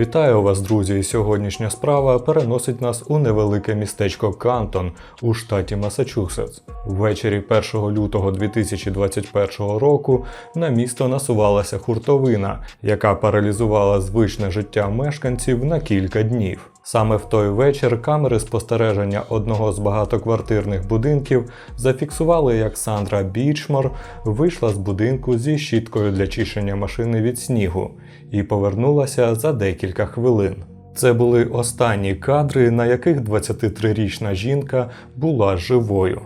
Вітаю вас, друзі! Сьогоднішня справа переносить нас у невелике містечко Кантон у штаті Масачусетс. Ввечері 1 лютого 2021 року на місто насувалася хуртовина, яка паралізувала звичне життя мешканців на кілька днів. Саме в той вечір камери спостереження одного з багатоквартирних будинків зафіксували, як Сандра Бічмор вийшла з будинку зі щіткою для чищення машини від снігу і повернулася за декілька хвилин. Це були останні кадри, на яких 23-річна жінка була живою.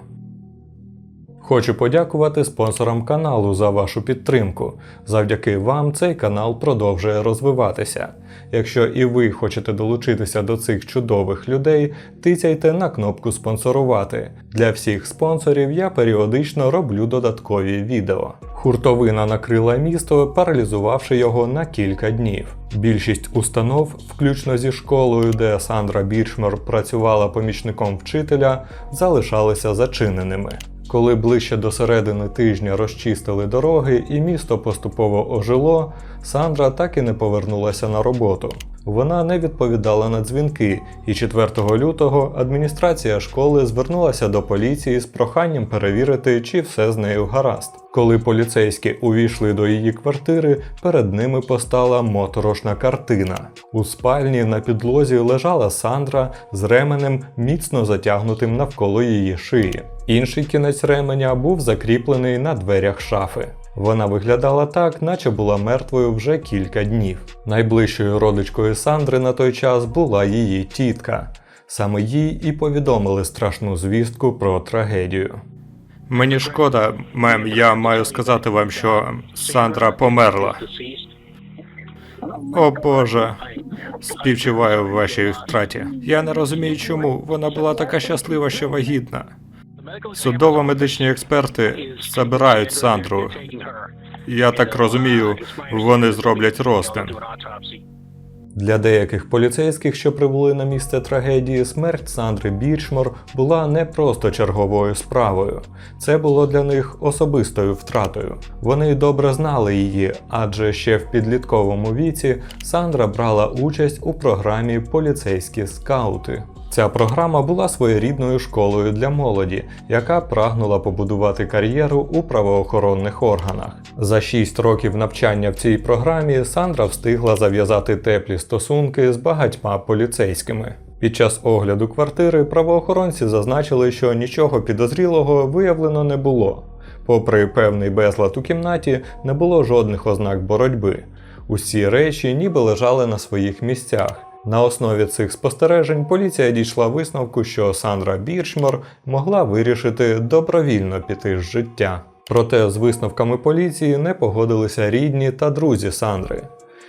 Хочу подякувати спонсорам каналу за вашу підтримку. Завдяки вам цей канал продовжує розвиватися. Якщо і ви хочете долучитися до цих чудових людей, тицяйте на кнопку спонсорувати. Для всіх спонсорів я періодично роблю додаткові відео. Хуртовина накрила місто, паралізувавши його на кілька днів. Більшість установ, включно зі школою, де Сандра Бірчмер працювала помічником вчителя, залишалися зачиненими. Коли ближче до середини тижня розчистили дороги і місто поступово ожило, Сандра так і не повернулася на роботу. Вона не відповідала на дзвінки, і 4 лютого адміністрація школи звернулася до поліції з проханням перевірити, чи все з нею гаразд. Коли поліцейські увійшли до її квартири, перед ними постала моторошна картина. У спальні на підлозі лежала Сандра з ременем, міцно затягнутим навколо її шиї. Інший кінець ременя був закріплений на дверях шафи. Вона виглядала так, наче була мертвою вже кілька днів. Найближчою родичкою Сандри на той час була її тітка. Саме їй і повідомили страшну звістку про трагедію. Мені шкода, мем, я маю сказати вам, що Сандра померла. О Боже, співчуваю в вашій втраті. Я не розумію, чому вона була така щаслива, що вагітна. Судово-медичні експерти забирають Сандру. Я так розумію, вони зроблять розтин. Для деяких поліцейських, що прибули на місце трагедії, смерть Сандри Бірчмор була не просто черговою справою. Це було для них особистою втратою. Вони добре знали її, адже ще в підлітковому віці Сандра брала участь у програмі Поліцейські скаути. Ця програма була своєрідною школою для молоді, яка прагнула побудувати кар'єру у правоохоронних органах. За 6 років навчання в цій програмі Сандра встигла зав'язати теплі стосунки з багатьма поліцейськими. Під час огляду квартири правоохоронці зазначили, що нічого підозрілого виявлено не було. Попри певний безлад у кімнаті, не було жодних ознак боротьби. Усі речі ніби лежали на своїх місцях. На основі цих спостережень поліція дійшла висновку, що Сандра Бірчмор могла вирішити добровільно піти з життя. Проте з висновками поліції не погодилися рідні та друзі Сандри.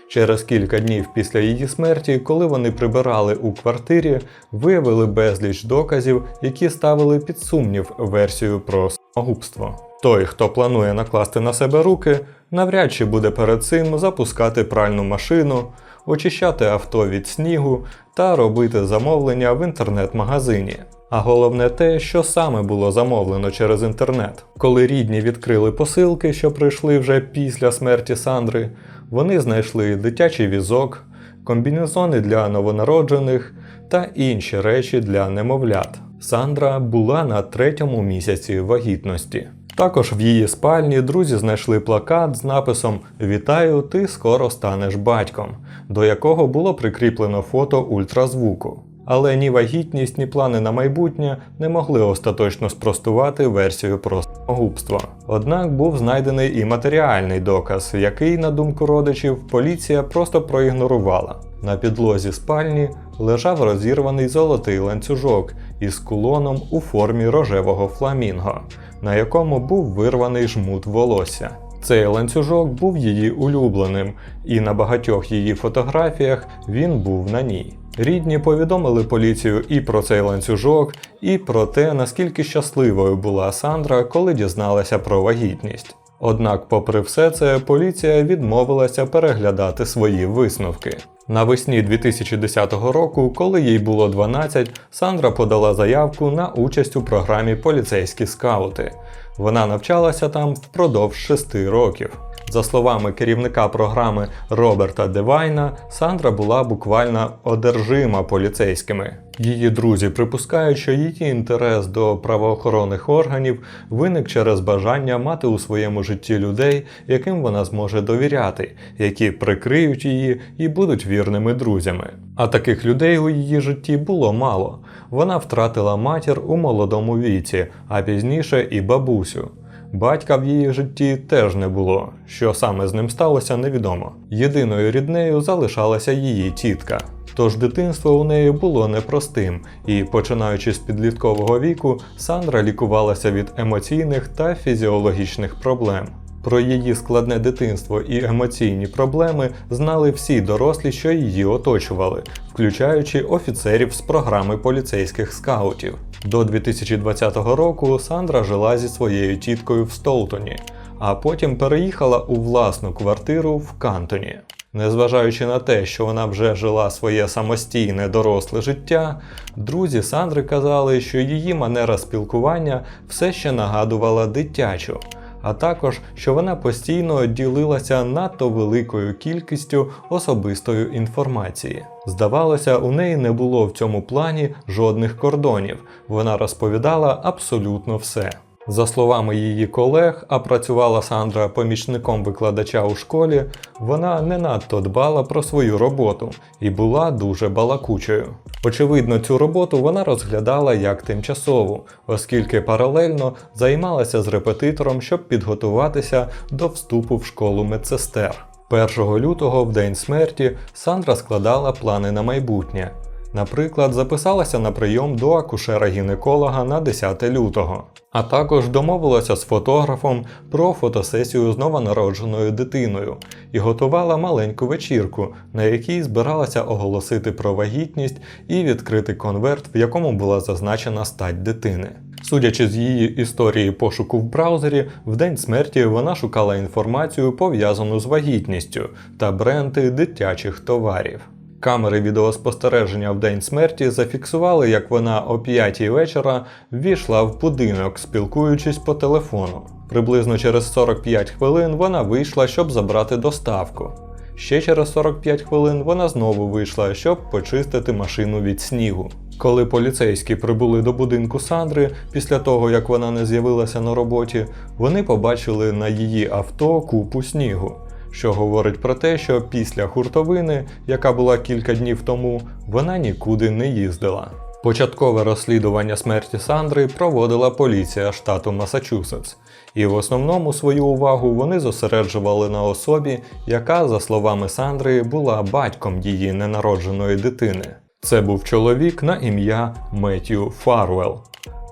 Через кілька днів після її смерті, коли вони прибирали у квартирі, виявили безліч доказів, які ставили під сумнів версію про самогубство. Той, хто планує накласти на себе руки, навряд чи буде перед цим запускати пральну машину, очищати авто від снігу та робити замовлення в інтернет-магазині. А головне те, що саме було замовлено через інтернет. Коли рідні відкрили посилки, що прийшли вже після смерті Сандри, вони знайшли дитячий візок, комбінезони для новонароджених та інші речі для немовлят. Сандра була на третьому місяці вагітності. Також в її спальні друзі знайшли плакат з написом Вітаю, ти скоро станеш батьком, до якого було прикріплено фото ультразвуку. Але ні вагітність, ні плани на майбутнє не могли остаточно спростувати версію про самогубство. Однак був знайдений і матеріальний доказ, який, на думку родичів, поліція просто проігнорувала. На підлозі спальні лежав розірваний золотий ланцюжок із кулоном у формі рожевого фламінго, на якому був вирваний жмут волосся. Цей ланцюжок був її улюбленим, і на багатьох її фотографіях він був на ній. Рідні повідомили поліцію і про цей ланцюжок, і про те, наскільки щасливою була Сандра, коли дізналася про вагітність. Однак, попри все це, поліція відмовилася переглядати свої висновки. Навесні 2010 року, коли їй було 12, Сандра подала заявку на участь у програмі Поліцейські скаути. Вона навчалася там впродовж 6 років. За словами керівника програми Роберта Девайна, Сандра була буквально одержима поліцейськими. Її друзі припускають, що її інтерес до правоохоронних органів виник через бажання мати у своєму житті людей, яким вона зможе довіряти, які прикриють її і будуть вірними друзями. А таких людей у її житті було мало. Вона втратила матір у молодому віці, а пізніше і бабусю. Батька в її житті теж не було. Що саме з ним сталося, невідомо. Єдиною ріднею залишалася її тітка. Тож дитинство у неї було непростим, і починаючи з підліткового віку, Сандра лікувалася від емоційних та фізіологічних проблем. Про її складне дитинство і емоційні проблеми знали всі дорослі, що її оточували, включаючи офіцерів з програми поліцейських скаутів. До 2020 року Сандра жила зі своєю тіткою в Столтоні, а потім переїхала у власну квартиру в Кантоні. Незважаючи на те, що вона вже жила своє самостійне доросле життя, друзі Сандри казали, що її манера спілкування все ще нагадувала дитячу, а також що вона постійно ділилася надто великою кількістю особистої інформації. Здавалося, у неї не було в цьому плані жодних кордонів, вона розповідала абсолютно все. За словами її колег, а працювала Сандра помічником викладача у школі, вона не надто дбала про свою роботу і була дуже балакучою. Очевидно, цю роботу вона розглядала як тимчасову, оскільки паралельно займалася з репетитором, щоб підготуватися до вступу в школу медсестер. 1 лютого, в день смерті, Сандра складала плани на майбутнє. Наприклад, записалася на прийом до акушера-гінеколога на 10 лютого, а також домовилася з фотографом про фотосесію з новонародженою дитиною і готувала маленьку вечірку, на якій збиралася оголосити про вагітність і відкрити конверт, в якому була зазначена стать дитини. Судячи з її історії пошуку в браузері, в день смерті вона шукала інформацію пов'язану з вагітністю та бренди дитячих товарів. Камери відеоспостереження в день смерті зафіксували, як вона о 5 вечора ввійшла в будинок, спілкуючись по телефону. Приблизно через 45 хвилин вона вийшла, щоб забрати доставку. Ще через 45 хвилин вона знову вийшла, щоб почистити машину від снігу. Коли поліцейські прибули до будинку Сандри після того, як вона не з'явилася на роботі, вони побачили на її авто купу снігу що говорить про те, що після хуртовини, яка була кілька днів тому, вона нікуди не їздила. Початкове розслідування смерті Сандри проводила поліція штату Масачусетс, і в основному свою увагу вони зосереджували на особі, яка, за словами Сандри, була батьком її ненародженої дитини. Це був чоловік на ім'я Меттью Фарвелл,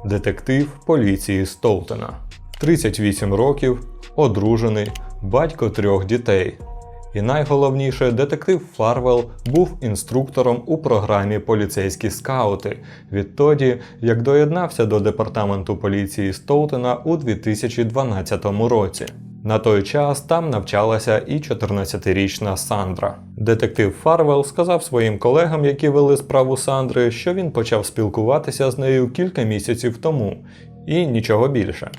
детектив поліції Столтена. 38 років, одружений, батько трьох дітей. І найголовніше, детектив Фарвел був інструктором у програмі Поліцейські скаути відтоді, як доєднався до департаменту поліції Стоутена у 2012 році. На той час там навчалася і 14-річна Сандра. Детектив Фарвел сказав своїм колегам, які вели справу Сандри, що він почав спілкуватися з нею кілька місяців тому, і нічого більше.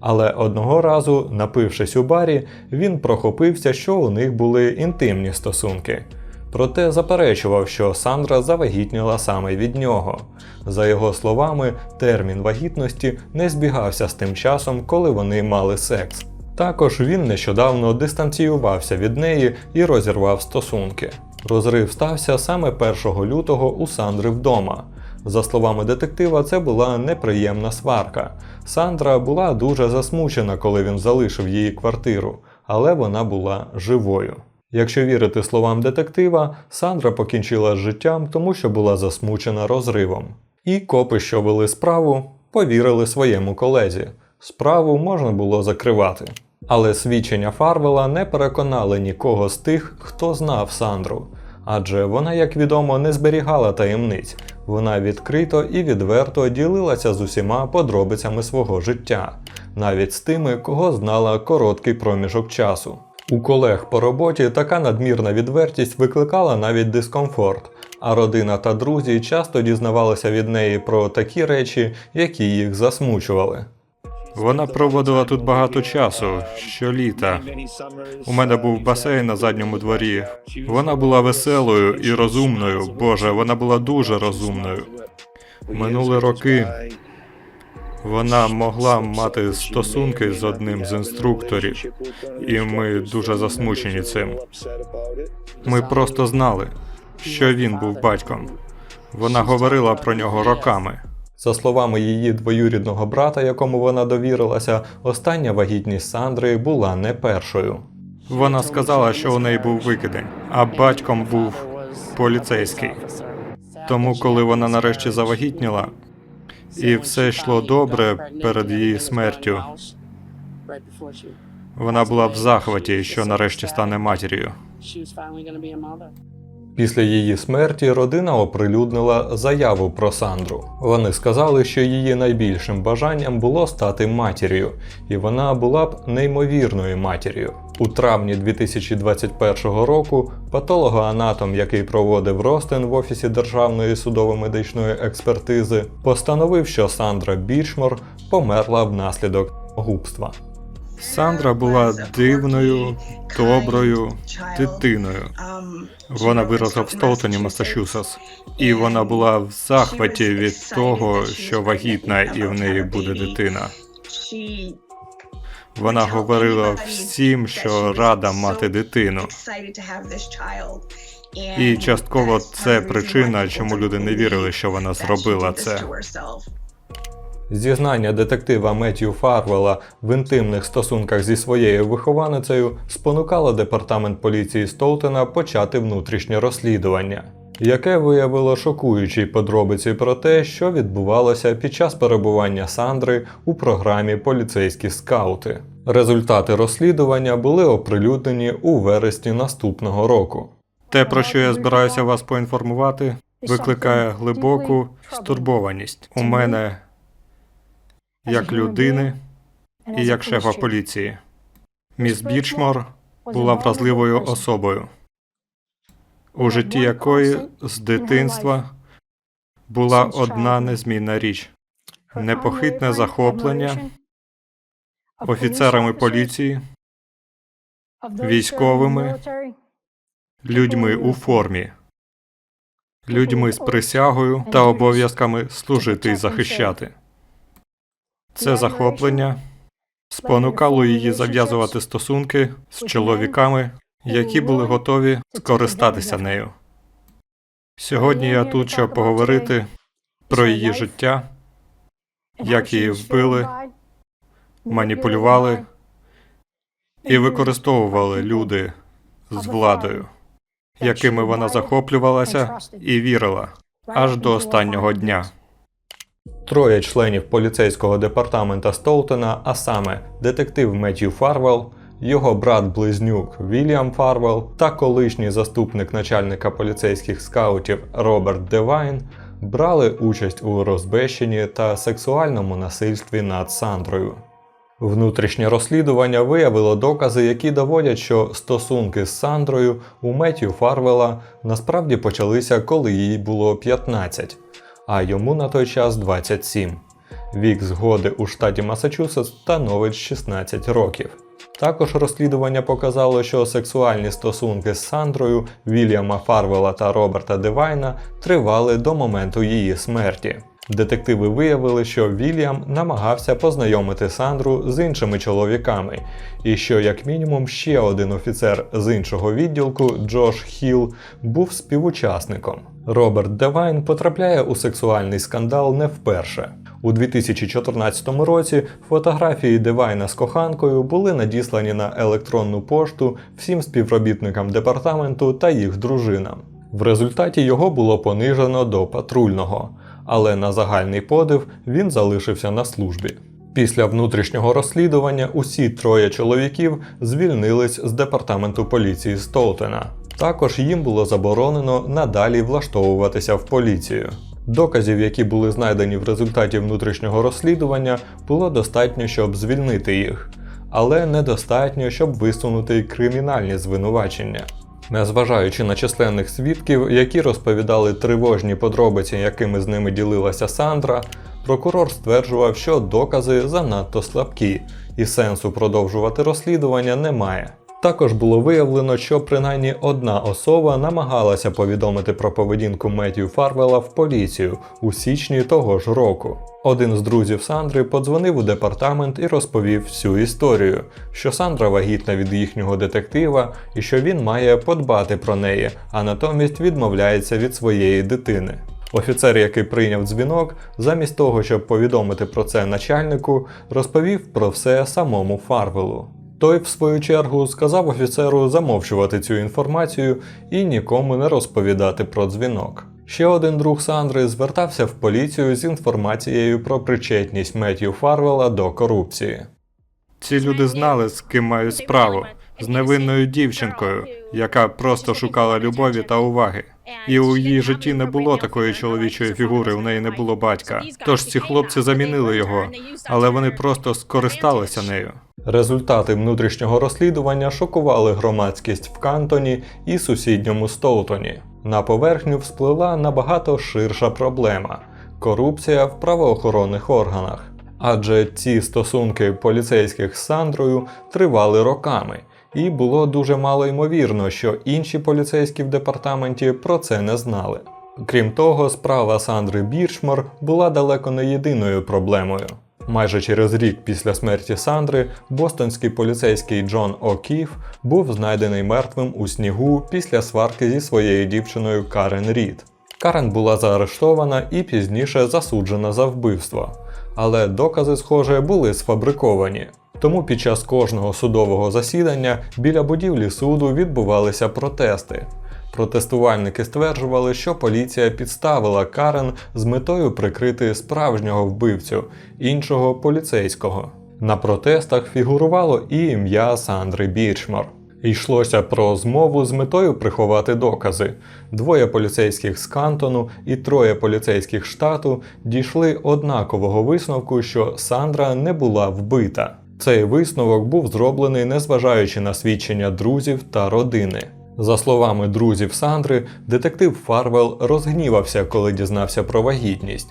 Але одного разу, напившись у барі, він прохопився, що у них були інтимні стосунки. Проте заперечував, що Сандра завагітніла саме від нього. За його словами, термін вагітності не збігався з тим часом, коли вони мали секс. Також він нещодавно дистанціювався від неї і розірвав стосунки. Розрив стався саме 1 лютого у Сандри вдома. За словами детектива, це була неприємна сварка. Сандра була дуже засмучена, коли він залишив її квартиру, але вона була живою. Якщо вірити словам детектива, Сандра покінчила з життям, тому що була засмучена розривом. І копи, що вели справу, повірили своєму колезі. Справу можна було закривати. Але свідчення Фарвела не переконали нікого з тих, хто знав Сандру. Адже вона, як відомо, не зберігала таємниць. Вона відкрито і відверто ділилася з усіма подробицями свого життя, навіть з тими, кого знала короткий проміжок часу. У колег по роботі така надмірна відвертість викликала навіть дискомфорт, а родина та друзі часто дізнавалися від неї про такі речі, які їх засмучували. Вона проводила тут багато часу, щоліта. У мене був басейн на задньому дворі. Вона була веселою і розумною. Боже, вона була дуже розумною. Минули роки. Вона могла мати стосунки з одним з інструкторів, і ми дуже засмучені цим. Ми просто знали, що він був батьком. Вона говорила про нього роками. За словами її двоюрідного брата, якому вона довірилася, остання вагітність Сандри була не першою. Вона сказала, що у неї був викидень, а батьком був поліцейський. Тому, коли вона нарешті завагітніла, і все йшло добре перед її смертю, вона була в захваті, що нарешті стане матір'ю. Після її смерті родина оприлюднила заяву про Сандру. Вони сказали, що її найбільшим бажанням було стати матір'ю, і вона була б неймовірною матір'ю. У травні 2021 року патологоанатом, який проводив розтин в офісі Державної судово-медичної експертизи, постановив, що Сандра Бічмор померла внаслідок губства. Сандра була дивною, доброю дитиною. Вона виросла в Столтоні, Масачусетс, і вона була в захваті від того, що вагітна і в неї буде дитина. Вона говорила всім, що рада мати дитину. І частково це причина, чому люди не вірили, що вона зробила це. Зізнання детектива Меттью Фарвела в інтимних стосунках зі своєю вихованицею спонукало департамент поліції Столтена почати внутрішнє розслідування, яке виявило шокуючі подробиці про те, що відбувалося під час перебування Сандри у програмі Поліцейські скаути. Результати розслідування були оприлюднені у вересні наступного року. Те, про що я збираюся вас поінформувати, викликає глибоку стурбованість у мене як людини і як шефа поліції. Міс Бірчмор була вразливою особою, у житті якої з дитинства була одна незмінна річ непохитне захоплення офіцерами поліції, військовими, людьми у формі, людьми з присягою та обов'язками служити і захищати. Це захоплення спонукало її зав'язувати стосунки з чоловіками, які були готові скористатися нею. Сьогодні я тут, щоб поговорити про її життя, як її вбили, маніпулювали і використовували люди з владою, якими вона захоплювалася і вірила аж до останнього дня. Троє членів поліцейського департамента Столтена, а саме детектив Меттью Фарвелл, його брат-близнюк Вільям Фарвелл та колишній заступник начальника поліцейських скаутів Роберт Девайн брали участь у розбещенні та сексуальному насильстві над Сандрою. Внутрішнє розслідування виявило докази, які доводять, що стосунки з Сандрою у Меттью Фарвела насправді почалися, коли їй було 15, а йому на той час 27. Вік згоди у штаті Масачусетс становить 16 років. Також розслідування показало, що сексуальні стосунки з Сандрою Вільяма Фарвела та Роберта Девайна тривали до моменту її смерті. Детективи виявили, що Вільям намагався познайомити Сандру з іншими чоловіками, і що, як мінімум, ще один офіцер з іншого відділку Джош Хіл був співучасником. Роберт Девайн потрапляє у сексуальний скандал не вперше. У 2014 році фотографії Девайна з коханкою були надіслані на електронну пошту всім співробітникам департаменту та їх дружинам. В результаті його було понижено до патрульного, але на загальний подив він залишився на службі. Після внутрішнього розслідування усі троє чоловіків звільнились з департаменту поліції Столтена. Також їм було заборонено надалі влаштовуватися в поліцію. Доказів, які були знайдені в результаті внутрішнього розслідування, було достатньо, щоб звільнити їх, але недостатньо, щоб висунути кримінальні звинувачення. Незважаючи на численних свідків, які розповідали тривожні подробиці, якими з ними ділилася Сандра, прокурор стверджував, що докази занадто слабкі, і сенсу продовжувати розслідування немає. Також було виявлено, що принаймні одна особа намагалася повідомити про поведінку Меттію Фарвела в поліцію у січні того ж року. Один з друзів Сандри подзвонив у департамент і розповів всю історію, що Сандра вагітна від їхнього детектива і що він має подбати про неї, а натомість відмовляється від своєї дитини. Офіцер, який прийняв дзвінок, замість того, щоб повідомити про це начальнику, розповів про все самому Фарвелу. Той, в свою чергу, сказав офіцеру замовчувати цю інформацію і нікому не розповідати про дзвінок. Ще один друг Сандри звертався в поліцію з інформацією про причетність Меттью Фарвела до корупції. Ці люди знали, з ким мають справу, з невинною дівчинкою, яка просто шукала любові та уваги. І у її житті не було такої чоловічої фігури, у неї не було батька. Тож ці хлопці замінили його, але вони просто скористалися нею. Результати внутрішнього розслідування шокували громадськість в Кантоні і сусідньому Стоутоні. На поверхню всплила набагато ширша проблема корупція в правоохоронних органах. Адже ці стосунки поліцейських з Сандрою тривали роками, і було дуже мало ймовірно, що інші поліцейські в департаменті про це не знали. Крім того, справа Сандри Бірчмор була далеко не єдиною проблемою. Майже через рік після смерті Сандри бостонський поліцейський Джон О'Кіф був знайдений мертвим у снігу після сварки зі своєю дівчиною Карен Рід. Карен була заарештована і пізніше засуджена за вбивство, але докази, схоже, були сфабриковані. Тому під час кожного судового засідання біля будівлі суду відбувалися протести. Протестувальники стверджували, що поліція підставила Карен з метою прикрити справжнього вбивцю, іншого поліцейського. На протестах фігурувало і ім'я Сандри Бірчмор. Йшлося про змову з метою приховати докази. Двоє поліцейських з Кантону і троє поліцейських штату дійшли однакового висновку, що Сандра не була вбита. Цей висновок був зроблений незважаючи на свідчення друзів та родини. За словами друзів Сандри, детектив Фарвел розгнівався, коли дізнався про вагітність.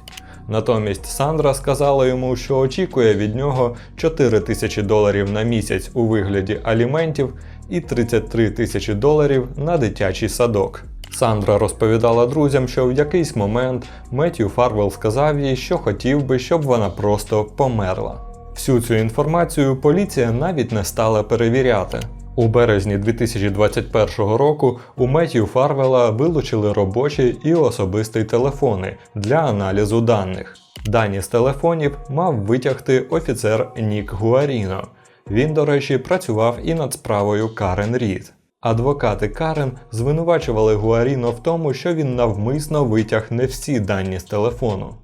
Натомість Сандра сказала йому, що очікує від нього 4 тисячі доларів на місяць у вигляді аліментів і 33 тисячі доларів на дитячий садок. Сандра розповідала друзям, що в якийсь момент Меттью Фарвел сказав їй, що хотів би, щоб вона просто померла. Всю цю інформацію поліція навіть не стала перевіряти. У березні 2021 року у Меттью Фарвела вилучили робочий і особистий телефони для аналізу даних. Дані з телефонів мав витягти офіцер Нік Гуаріно. Він, до речі, працював і над справою Карен Рід. Адвокати Карен звинувачували Гуаріно в тому, що він навмисно витяг не всі дані з телефону.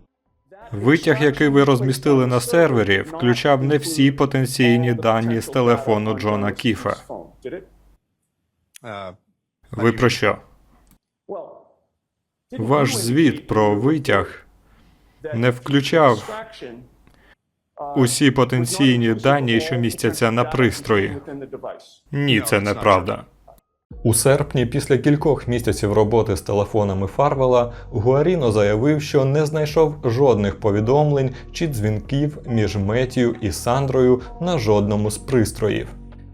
Витяг, який ви розмістили на сервері, включав не всі потенційні дані з телефону Джона Кіфа. Ви про що? Ваш звіт про витяг не включав Усі потенційні дані, що містяться на пристрої. Ні, це неправда. У серпні, після кількох місяців роботи з телефонами Фарвела, Гуаріно заявив, що не знайшов жодних повідомлень чи дзвінків між Меттію і Сандрою на жодному з пристроїв.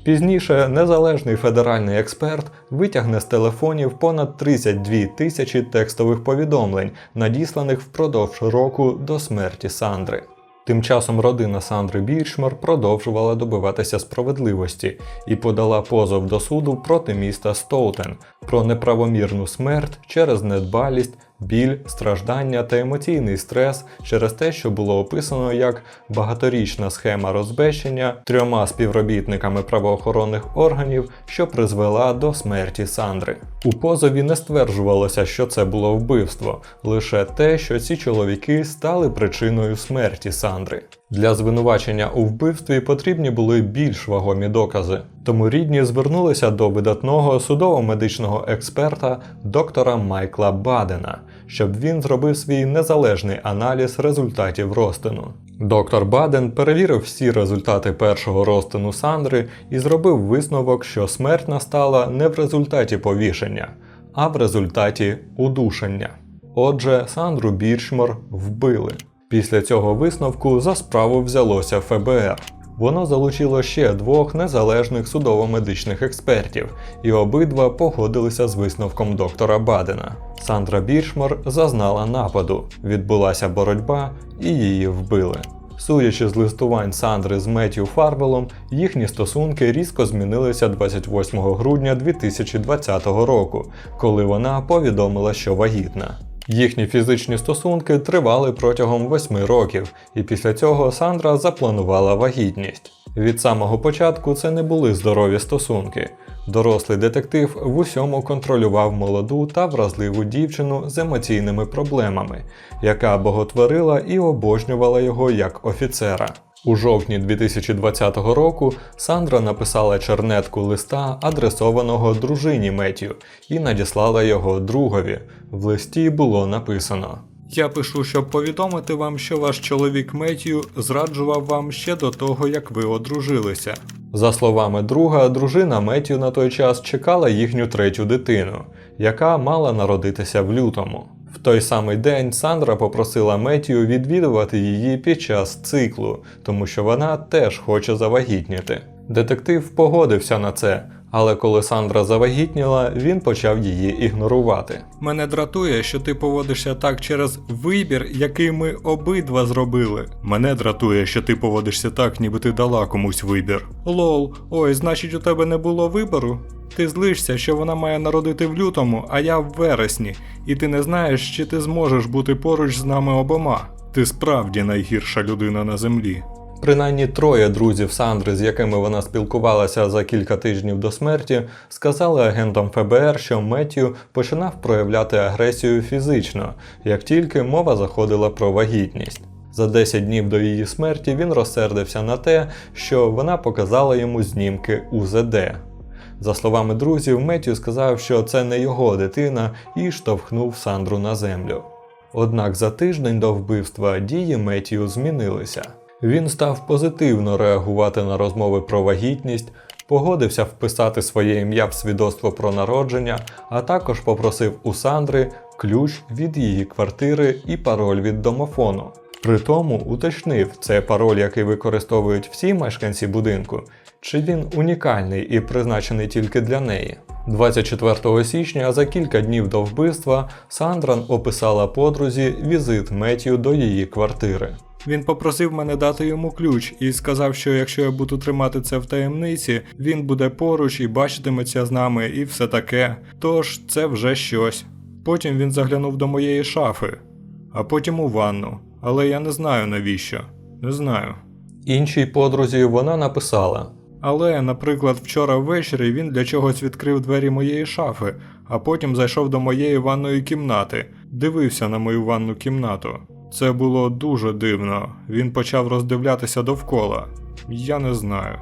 Пізніше незалежний федеральний експерт витягне з телефонів понад 32 тисячі текстових повідомлень, надісланих впродовж року до смерті Сандри. Тим часом родина Сандри Бірчмор продовжувала добиватися справедливості і подала позов до суду проти міста Стоутен про неправомірну смерть через недбалість, біль, страждання та емоційний стрес через те, що було описано як багаторічна схема розбещення трьома співробітниками правоохоронних органів, що призвела до смерті Сандри. У позові не стверджувалося, що це було вбивство, лише те, що ці чоловіки стали причиною смерті Сандри. Для звинувачення у вбивстві потрібні були більш вагомі докази. Тому рідні звернулися до видатного судово-медичного експерта доктора Майкла Бадена, щоб він зробив свій незалежний аналіз результатів розтину. Доктор Баден перевірив всі результати першого розтину Сандри і зробив висновок, що смерть настала не в результаті повішення, а в результаті удушення. Отже, Сандру Бірчмор вбили. Після цього висновку за справу взялося ФБР. Воно залучило ще двох незалежних судово-медичних експертів, і обидва погодилися з висновком доктора Бадена. Сандра Біршмор зазнала нападу, відбулася боротьба і її вбили. Судячи з листувань Сандри з Меттю Фарвелом, їхні стосунки різко змінилися 28 грудня 2020 року, коли вона повідомила, що вагітна. Їхні фізичні стосунки тривали протягом восьми років, і після цього Сандра запланувала вагітність. Від самого початку це не були здорові стосунки. Дорослий детектив в усьому контролював молоду та вразливу дівчину з емоційними проблемами, яка боготворила і обожнювала його як офіцера. У жовтні 2020 року Сандра написала чернетку листа, адресованого дружині Меттю, і надіслала його другові. В листі було написано. Я пишу, щоб повідомити вам, що ваш чоловік Меттью зраджував вам ще до того, як ви одружилися. За словами друга, дружина Меттю на той час чекала їхню третю дитину, яка мала народитися в лютому. В той самий день Сандра попросила Метію відвідувати її під час циклу, тому що вона теж хоче завагітніти. Детектив погодився на це, але коли Сандра завагітніла, він почав її ігнорувати. Мене дратує, що ти поводишся так через вибір, який ми обидва зробили. Мене дратує, що ти поводишся так, ніби ти дала комусь вибір. Лол, ой, значить у тебе не було вибору? Ти злишся, що вона має народити в лютому, а я в вересні, і ти не знаєш, чи ти зможеш бути поруч з нами обома. Ти справді найгірша людина на землі. Принаймні троє друзів Сандри, з якими вона спілкувалася за кілька тижнів до смерті, сказали агентам ФБР, що Меттю починав проявляти агресію фізично, як тільки мова заходила про вагітність. За 10 днів до її смерті він розсердився на те, що вона показала йому знімки УЗД. За словами друзів, Меттю сказав, що це не його дитина, і штовхнув Сандру на землю. Однак за тиждень до вбивства дії Меттію змінилися. Він став позитивно реагувати на розмови про вагітність, погодився вписати своє ім'я в свідоцтво про народження, а також попросив у Сандри ключ від її квартири і пароль від домофону. При тому уточнив, це пароль, який використовують всі мешканці будинку, чи він унікальний і призначений тільки для неї. 24 січня, за кілька днів до вбивства, Сандран описала подрузі візит Меттю до її квартири. Він попросив мене дати йому ключ і сказав, що якщо я буду тримати це в таємниці, він буде поруч і бачитиметься з нами, і все таке. Тож це вже щось. Потім він заглянув до моєї шафи, а потім у ванну. Але я не знаю навіщо. Не знаю. Іншій подрузі вона написала: Але, наприклад, вчора ввечері він для чогось відкрив двері моєї шафи, а потім зайшов до моєї ванної кімнати, дивився на мою ванну кімнату. Це було дуже дивно. Він почав роздивлятися довкола. Я не знаю.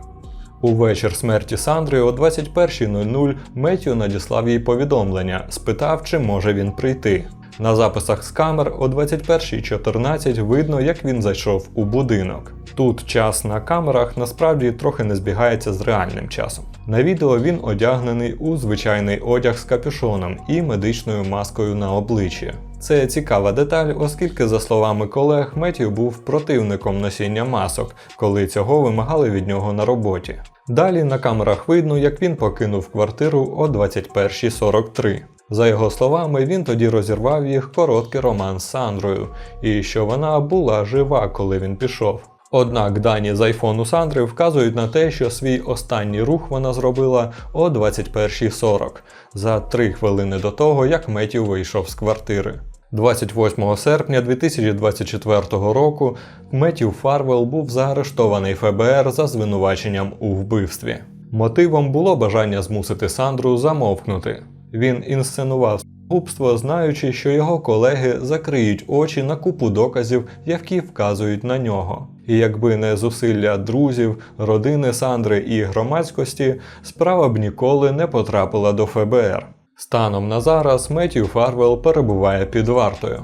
У вечір смерті Сандри о 21.00 Меттю надіслав їй повідомлення, спитав, чи може він прийти. На записах з камер о 21.14 видно, як він зайшов у будинок. Тут час на камерах насправді трохи не збігається з реальним часом. На відео він одягнений у звичайний одяг з капюшоном і медичною маскою на обличчі. Це цікава деталь, оскільки, за словами колег, Меттю був противником носіння масок, коли цього вимагали від нього на роботі. Далі на камерах видно, як він покинув квартиру о 21.43. За його словами, він тоді розірвав їх короткий роман з Сандрою, і що вона була жива, коли він пішов. Однак дані з айфону Сандри вказують на те, що свій останній рух вона зробила о 21.40, за 3 хвилини до того, як Меттю вийшов з квартири. 28 серпня 2024 року Меттю Фарвелл був заарештований ФБР за звинуваченням у вбивстві. Мотивом було бажання змусити Сандру замовкнути. Він інсценував губство, знаючи, що його колеги закриють очі на купу доказів, які вказують на нього. І якби не зусилля друзів, родини Сандри і громадськості, справа б ніколи не потрапила до ФБР. Станом на зараз Меттью Фарвел перебуває під вартою.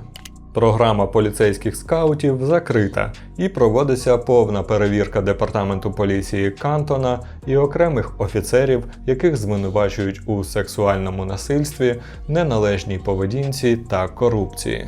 Програма поліцейських скаутів закрита і проводиться повна перевірка департаменту поліції Кантона і окремих офіцерів, яких звинувачують у сексуальному насильстві, неналежній поведінці та корупції.